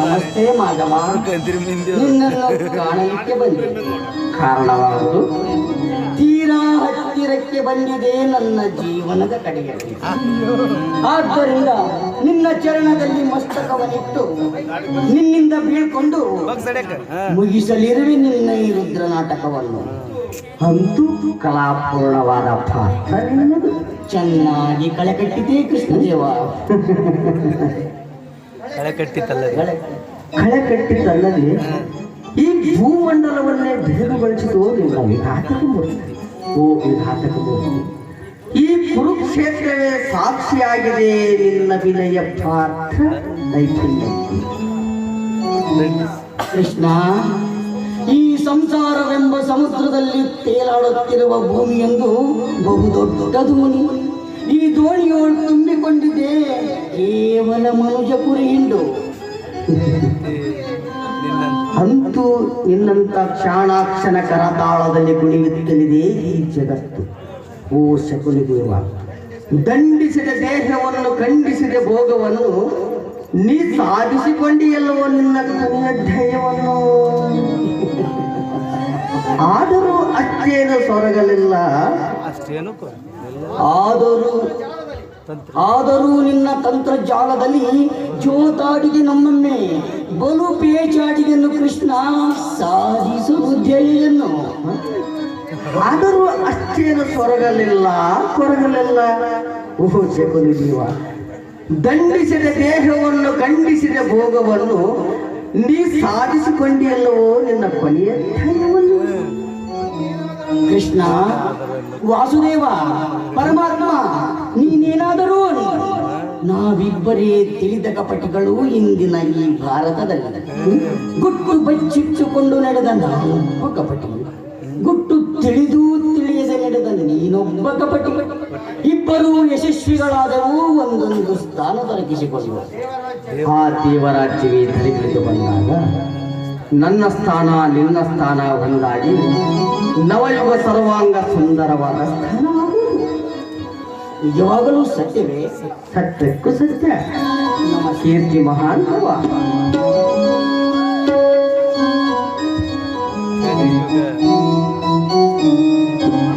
ನಮಸ್ತೆ ಮಾಧವ ನಿನ್ನನ್ನು ಕಾಣಲಿಕ್ಕೆ ಬಂದಿದೆ ಕಾರಣವಾಗುವುದು ತೀರಾ ಹತ್ತಿರಕ್ಕೆ ಬಂದಿದೆ ನನ್ನ ಜೀವನದ ಕಡೆಯಲ್ಲಿ ಆದ್ದರಿಂದ ನಿನ್ನ ಚರಣದಲ್ಲಿ ಮಸ್ತಕವನ್ನಿಟ್ಟು ನಿನ್ನಿಂದ ಬೀಳ್ಕೊಂಡು ಮುಗಿಸಲಿರುವೆ ನಿನ್ನ ಈ ರುದ್ರ ನಾಟಕವನ್ನು ಅಂತೂ ಕಲಾಪೂರ್ಣವಾದ ಪಾತ್ರ ನಿನ್ನದು. ಚೆನ್ನಾಗಿ ಕಳೆ ಕಟ್ಟಿದ್ದೇ ಕೃಷ್ಣದೇವ ಕಳೆ ಕಟ್ಟಿತ್ತಲ್ಲದೆ ಕಳೆ ಕಟ್ಟಿತ್ತಲ್ಲದೆ ಈ ಭೂಮಂಡಲವನ್ನೇ ಬೆಳೆದುಗೊಳಿಸಿತು ನಿನ್ನ ವಿಘಾತಕ ಮೂರ್ತಿ. ಓ ವಿಘಾತಕ ಮೂರ್ತಿ. ಈ ಕುರುಕ್ಷೇತ್ರವೇ ಸಾಕ್ಷಿಯಾಗಿದೆ ನಿನ್ನ ವಿನಯ ಪಾರ್ಥ ನೈಪುಣ್ಯಕ್ಕೆ ಕೃಷ್ಣ ಸಂಸಾರವೆಂಬ ಸಮುದ್ರದಲ್ಲಿ ತೇಲಾಡುತ್ತಿರುವ ಭೂಮಿಯೊಂದು ಬಹುದೊಡ್ಡ ದೋಣಿ ಈ ದೋಣಿಯೊಳು ತುಂಬಿಕೊಂಡಿದೆ. ಕೇವಲ ಮನುಜ ಕುರಿ ಹಿಂಡು. ಅಂತೂ ನಿನ್ನಂತ ಕ್ಷಾಣಾಕ್ಷಣ ಕರತಾಳದಲ್ಲಿ ಕುಣಿಯುತ್ತಲಿದೆ ಈ ಜಗತ್ತು. ಓ ಶಕುನಿ ದೇವ, ದಂಡಿಸಿದ ದೇಹವನ್ನು ಖಂಡಿಸಿದ ಭೋಗವನ್ನು ನೀ ಸಾಧಿಸಿಕೊಂಡಿಯಲ್ಲವೋ ನಿನ್ನ ಧ್ಯೇಯವನ್ನು ಆದರೂ ಅಷ್ಟೇನು ಸೊರಗಲಿಲ್ಲ ಅಷ್ಟೇನು ಆದರೂ ಆದರೂ ನಿನ್ನ ತಂತ್ರಜಾಲದಲ್ಲಿ ಜೋತಾಡಿಗೆ ನಮ್ಮನ್ನೇ. ಬಲು ಪೇಚಾಡಿಗೆಯನ್ನು ಕೃಷ್ಣ ಸಾಧಿಸು ಆದರೂ ಅಷ್ಟೇನು ಸೊರಗಲಿಲ್ಲ ಕೊರಗಲಿಲ್ಲ ಓಹೋ ಜೀವ ದಂಡಿಸಿದ ದೇಹವನ್ನು ಖಂಡಿಸಿದ ಭೋಗವನ್ನು ನೀ ಸಾಧಿಸಿಕೊಂಡಿಯಲ್ಲವೋ ನಿನ್ನ ಕೊನೆಯ ಧೈರ್ಯವನ್ನು? ಕೃಷ್ಣ, ವಾಸುದೇವ, ಪರಮಾತ್ಮ, ನೀನೇನಾದರೂ ನಾವಿಬ್ಬರೇ ತಿಳಿದ ಕಪಟಿಗಳು ಇಂದಿನ ಈ ಭಾರತದಲ್ಲಿ. ಗುಟ್ಟು ಬಚ್ಚಿಟ್ಟುಕೊಂಡು ನಡೆದ ನಾನೊಬ್ಬ ಕಪಟಿ ಗುಟ್ಟು ತಿಳಿದು ತಿಳಿಯದೆ ನಡೆದ ನೀನೊಬ್ಬ ಕಪಟಿ. ಇಬ್ಬರು ಯಶಸ್ವಿಗಳಾದರೂ ಒಂದೊಂದು ಸ್ಥಾನ ದೊರಕಿಸಿಕೊಂಡು ಆ ದೇವರಾಜ್ಯವೇ ತಲೆಗಿಳಿದು ಬಂದಾಗ, ನನ್ನ ಸ್ಥಾನ, ನಿನ್ನ ಸ್ಥಾನ ಒಂದಾಗಿ, ನವಯುಗ ಸರ್ವಾಂಗ ಸುಂದರವಾದ ಸ್ಥಾನ ನಿಜವಾಗಲೂ ಸತ್ಯವೇ, ಸತ್ಯಕ್ಕೂ ಸತ್ಯ. ನಮ್ಮ ಕೀರ್ತಿ ಮಹಾಂತವ